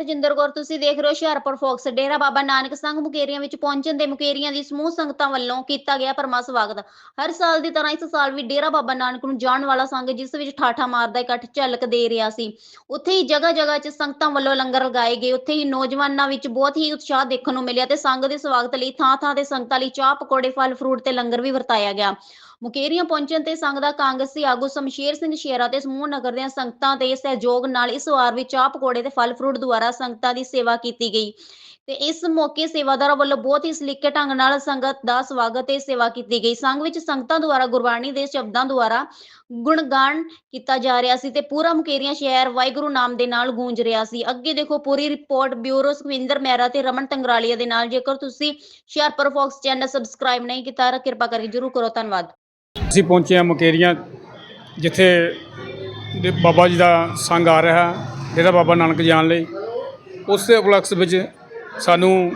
ਰਜਿੰਦਰ ਕੌਰ, ਤੁਸੀਂ ਦੇਖ ਰਹੇ ਹੋ ਹੁਸ਼ਿਆਰਪੁਰ ਫੋਕਸ ਡੇਰਾ ਬਾਬਾ ਨਾਨਕ ਸੰਘ ਮੁਕੇਰੀਆਂ ਵਿੱਚ ਪਹੁੰਚਣ ਦੇ ਮੁਕੇਰੀਆਂ ਦੀ ਸਮੂਹ ਸੰਗਤਾਂ ਵੱਲੋਂ ਕੀਤਾ ਗਿਆ ਪਰਮਾ ਸਵਾਗਤ। ਹਰ ਸਾਲ ਦੀ ਤਰ੍ਹਾਂ ਇਸ ਸਾਲ ਵੀ ਡੇਰਾ ਬਾਬਾ ਨਾਨਕ ਨੂੰ ਜਾਣ ਵਾਲਾ ਸੰਘ ਜਿਸ ਵਿੱਚ ਠਾਠਾ ਮਾਰਦਾ, ਇਕੱਠ ਝਲਕ ਦੇ ਰਿਹਾ ਸੀ। ਉੱਥੇ ਹੀ ਜਗ੍ਹਾ ਜਗ੍ਹਾ 'ਚ ਸੰਗਤਾਂ ਵੱਲੋਂ ਲੰਗਰ ਲਗਾਏ ਗਏ। ਉੱਥੇ ਹੀ ਨੌਜਵਾਨਾਂ ਵਿੱਚ ਬਹੁਤ ਹੀ ਉਤਸ਼ਾਹ ਦੇਖਣ ਨੂੰ ਮਿਲਿਆ ਤੇ ਸੰਘ ਦੇ ਸਵਾਗਤ ਲਈ ਥਾਂ ਥਾਂ ਤੇ ਸੰਗਤਾਂ ਲਈ ਚਾਹ, ਪਕੌੜੇ ਫਲ ਫਰੂਟ ਤੇ ਲੰਗਰ ਵੀ ਵਰਤਾਇਆ ਗਿਆ। ਮੁਕੇਰੀਆਂ ਪਹੁੰਚਣ ਤੇ ਸੰਘ ਦਾ ਕਾਂਗਰਸੀ ਆਗੂ ਸ਼ਮਸ਼ੇਰ ਸਿੰਘ ਸ਼ੇਰਾ ਤੇ ਸਮੂਹ ਨਗਰ ਦੀਆਂ ਸੰਗਤਾਂ ਦੇ ਸਹਿਯੋਗ ਨਾਲ ਇਸ ਵਾਰ ਵੀ ਚਾਹ ਪਕੌੜੇ ਤੇ ਫਲ ਫਰੂਟ ਦੁਆਰਾ ਸੰਗਤਾਂ ਦੀ ਸੇਵਾ ਕੀਤੀ ਗਈ। ਤੇ ਇਸ ਮੌਕੇ ਸੇਵਾਦਾਰਾਂ ਵੱਲੋਂ ਬਹੁਤ ਹੀ ਸਲੀਕੇ ਢੰਗ ਨਾਲ ਸੰਗਤ ਦਾ ਸਵਾਗਤ ਤੇ ਸੇਵਾ ਕੀਤੀ ਗਈ। ਸੰਘ ਵਿੱਚ ਸੰਗਤਾਂ ਦੁਆਰਾ ਗੁਰਬਾਣੀ ਦੇ ਸ਼ਬਦਾਂ ਦੁਆਰਾ ਗੁਣਗਾਨ ਕੀਤਾ ਜਾ ਰਿਹਾ ਸੀ ਤੇ ਪੂਰਾ ਮੁਕੇਰੀਆਂ ਸ਼ਹਿਰ ਵਾਹਿਗੁਰੂ ਨਾਮ ਦੇ ਨਾਲ ਗੂੰਜ ਰਿਹਾ ਸੀ। ਅੱਗੇ ਦੇਖੋ ਪੂਰੀ ਰਿਪੋਰਟ ਬਿਊਰੋ ਸੁਖਵਿੰਦਰ ਮਹਿਰਾ ਤੇ ਰਮਨ ਟੰਗਰਾਲੀਆ ਦੇ ਨਾਲ। ਜੇਕਰ ਤੁਸੀਂ ਹੁਸ਼ਿਆਰਪੁਰ ਫੋਕਸ ਚੈਨਲ ਸਬਸਕ੍ਰਾਈਬ ਨਹੀਂ ਕੀਤਾ ਤਾਂ ਕਿਰਪਾ ਕਰਕੇ ਜਰੂਰ ਕਰੋ। ਧੰਨਵਾਦ। ਅਸੀਂ ਪਹੁੰਚੇ ਹਾਂ ਮੁਕੇਰੀਆਂ ਜਿੱਥੇ ਦੇ ਬਾਬਾ ਜੀ ਦਾ ਸੰਗ ਆ ਰਿਹਾ ਡੇਰਾ ਬਾਬਾ ਨਾਨਕ ਜਾਣ ਲਈ। ਉਸ ਦੇ ਉਪਲਕਸ਼ ਵਿੱਚ ਸਾਨੂੰ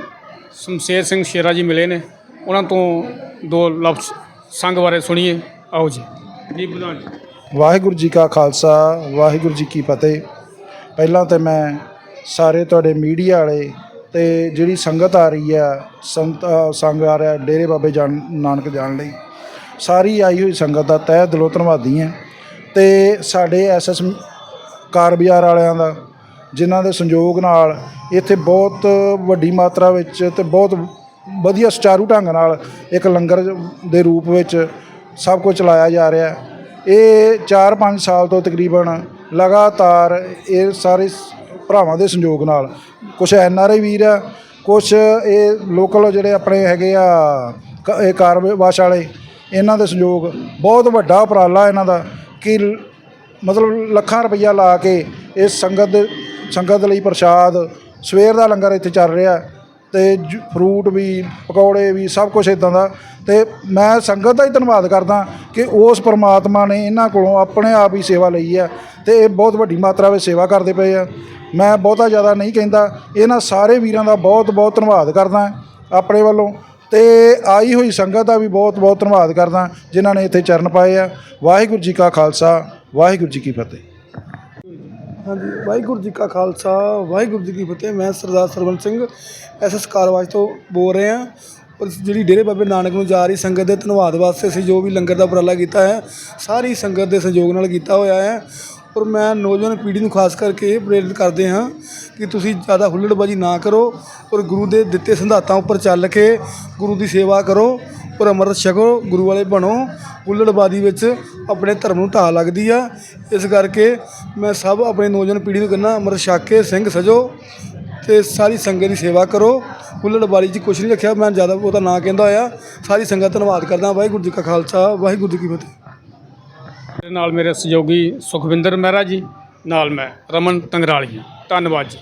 ਸ਼ਮਸ਼ੇਰ ਸਿੰਘ ਸ਼ੇਰਾ ਜੀ ਮਿਲੇ ਨੇ। ਉਹਨਾਂ ਤੋਂ ਦੋ ਲਫ਼ਜ਼ ਸੰਗ ਬਾਰੇ ਸੁਣੀਏ। ਆਓ ਜੀ। ਜੀ ਪ੍ਰਧਾਨ ਜੀ। ਵਾਹਿਗੁਰੂ ਜੀ ਕਾ ਖਾਲਸਾ ਵਾਹਿਗੁਰੂ ਜੀ ਕੀ ਫਤਿਹ। ਪਹਿਲਾਂ ਤੇ ਮੈਂ ਸਾਰੇ ਤੁਹਾਡੇ ਮੀਡੀਆ ਵਾਲੇ ਤੇ ਜਿਹੜੀ ਸੰਗਤ ਆ ਰਹੀ ਆ ਸੰਤ ਅ, ਸੰਗ ਆ ਰਿਹਾ ਡੇਰੇ ਬਾਬੇ ਜਾਣ ਨਾਨਕ ਜਾਣ ਲਈ। ਸਾਰੀ ਆਈ ਹੋਈ ਸੰਗਤ ਦਾ ਤਹਿ ਦਿਲੋਂ ਧੰਨਵਾਦੀ ਹਾਂ ਤੇ ਸਾਡੇ ਐਸਐਸ ਕਾਰ ਬਾਜ਼ਾਰ ਵਾਲਿਆਂ ਦਾ, ਜਿਨ੍ਹਾਂ ਦੇ ਸੰਯੋਗ ਨਾਲ ਇੱਥੇ ਬਹੁਤ ਵੱਡੀ ਮਾਤਰਾ ਵਿੱਚ ਤੇ ਬਹੁਤ ਵਧੀਆ ਸੁਚਾਰੂ ਢੰਗ ਨਾਲ ਇੱਕ ਲੰਗਰ ਦੇ ਰੂਪ ਵਿੱਚ ਸਭ ਕੁਝ ਚਲਾਇਆ ਜਾ ਰਿਹਾ ਹੈ। ਇਹ 4-5 ਸਾਲ ਤੋਂ ਤਕਰੀਬਨ ਲਗਾਤਾਰ ਇਹ ਸਾਰੇ ਭਰਾਵਾਂ ਦੇ ਸੰਯੋਗ ਨਾਲ ਕੁਝ ਐਨ ਆਰ ਆਈ ਵੀਰ ਆ ਕੁਝ ਇਹ ਲੋਕਲ ਜਿਹੜੇ ਆਪਣੇ ਹੈਗੇ ਆ, ਕ- ਇਹ ਕਾਰਵਾਸ਼ ਵਾਲੇ ਇਹਨਾਂ ਦੇ ਸਹਿਯੋਗ ਬਹੁਤ ਵੱਡਾ ਉਪਰਾਲਾ ਇਹਨਾਂ ਦਾ ਕਿ ਲ- ਮਤਲਬ ਲੱਖਾਂ ਰੁਪਈਆ ਲਾ ਕੇ ਇਸ ਸੰਗਤ ਦੇ, ਸੰਗਤ ਲਈ ਪ੍ਰਸ਼ਾਦ, ਸਵੇਰ ਦਾ ਲੰਗਰ ਇੱਥੇ ਚੱਲ ਰਿਹਾ ਤੇ ਜ- ਫਰੂਟ ਵੀ, ਪਕੌੜੇ ਵੀ, ਸਭ ਕੁਝ ਇਦਾਂ ਦਾ। ਤੇ ਮੈਂ ਸੰਗਤ ਦਾ ਹੀ ਧੰਨਵਾਦ ਕਰਦਾ ਕਿ ਉਸ ਪ੍ਰਮਾਤਮਾ ਨੇ ਇਹਨਾਂ ਕੋਲੋਂ ਆਪਣੇ ਆਪ ਹੀ ਸੇਵਾ ਲਈ ਹੈ ਤੇ ਇਹ ਬਹੁਤ ਵੱਡੀ ਮਾਤਰਾ ਵਿੱਚ ਸੇਵਾ ਕਰਦੇ ਪਏ ਆ। ਮੈਂ ਬਹੁਤਾ ਜ਼ਿਆਦਾ ਨਹੀਂ ਕਹਿੰਦਾ, ਇਹਨਾਂ ਸਾਰੇ ਵੀਰਾਂ ਦਾ ਬਹੁਤ ਬਹੁਤ ਧੰਨਵਾਦ ਕਰਦਾ ਆਪਣੇ ਵੱਲੋਂ। ਤੇ ਆਈ ਹੋਈ ਸੰਗਤ ਦਾ ਵੀ ਬਹੁਤ ਬਹੁਤ ਧੰਨਵਾਦ ਕਰਦਾ ਜਿਨ੍ਹਾਂ ਨੇ ਇੱਥੇ ਚਰਨ ਪਾਏ ਆ। ਵਾਹਿਗੁਰੂ ਜੀ ਕਾ ਖਾਲਸਾ, ਵਾਹਿਗੁਰੂ ਜੀ ਕੀ ਫਤਿਹ। ਹਾਂਜੀ, ਵਾਹਿਗੁਰੂ ਜੀ ਕਾ ਖਾਲਸਾ, ਵਾਹਿਗੁਰੂ ਜੀ ਕੀ ਫਤਿਹ। ਮੈਂ ਸਰਦਾਰ ਸਰਵਨ ਸਿੰਘ ਐਸਐਸ ਕਾਰਵਾਜ ਤੋਂ ਬੋਲ ਰਿਹਾ। ਔਰ ਜਿਹੜੀ ਡੇਰੇ ਬਾਬੇ ਨਾਨਕ ਨੂੰ ਜਾ ਰਹੀ ਸੰਗਤ ਦੇ ਧੰਨਵਾਦ ਵਾਸਤੇ ਅਸੀਂ ਜੋ ਵੀ ਲੰਗਰ ਦਾ ਉਪਰਾਲਾ ਕੀਤਾ ਹੈ, ਸਾਰੀ ਸੰਗਤ ਦੇ ਸਹਿਯੋਗ ਨਾਲ ਕੀਤਾ ਹੋਇਆ ਹੈ। ਔਰ ਮੈਂ ਨੌਜਵਾਨ ਪੀੜ੍ਹੀ ਨੂੰ ਖਾਸ ਕਰਕੇ ਇਹ ਪ੍ਰੇਰਿਤ ਕਰਦੇ ਹਾਂ ਕਿ ਤੁਸੀਂ ਜ਼ਿਆਦਾ ਹੁੱਲੜਬਾਜੀ ਨਾ ਕਰੋ ਔਰ ਗੁਰੂ ਦੇ ਦਿੱਤੇ ਸੰਧਾਤਾਂ ਉੱਪਰ ਚੱਲ ਕੇ ਗੁਰੂ ਦੀ ਸੇਵਾ ਕਰੋ ਔਰ ਅੰਮ੍ਰਿਤ ਛਕੋ, ਗੁਰੂ ਵਾਲੇ ਬਣੋ। ਹੁੱਲੜਬਾਜੀ ਵਿੱਚ ਆਪਣੇ ਧਰਮ ਨੂੰ ਢਾਹ ਲੱਗਦੀ ਆ। ਇਸ ਕਰਕੇ ਮੈਂ ਸਭ ਆਪਣੇ ਨੌਜਵਾਨ ਪੀੜ੍ਹੀ ਨੂੰ ਕਹਿੰਦਾ, ਅੰਮ੍ਰਿਤ ਛਕ ਕੇ ਸਿੰਘ ਸਜੋ। ਤੇ ਸਾਰੀ ਸੰਗਤ ਦੀ ਸੇਵਾ ਕਰੋ। ਹੁੱਲੜਬਾਜੀ 'ਚ ਕੁਛ ਨਹੀਂ ਰੱਖਿਆ, ਮੈਂ ਜ਼ਿਆਦਾ ਉਹਦਾ ਨਾਂ ਕਹਿੰਦਾ ਹੋਇਆ। ਸਾਰੀ ਸੰਗਤ ਦਾ ਧੰਨਵਾਦ ਕਰਦਾ, ਵਾਹਿਗੁਰੂ ਜੀ ਕਾ ਖਾਲਸਾ, ਵਾਹਿਗੁਰੂ ਜੀ ਕੀ ਫਤਿਹ। ਮੇਰੇ ਨਾਲ ਮੇਰੇ ਸਹਿਯੋਗੀ ਸੁਖਵਿੰਦਰ ਮਹਿਰਾ ਜੀ, ਨਾਲ ਮੈਂ ਰਮਨ ਟੰਗਰਾਲੀਆ ਧੰਨਵਾਦ ਜੀ।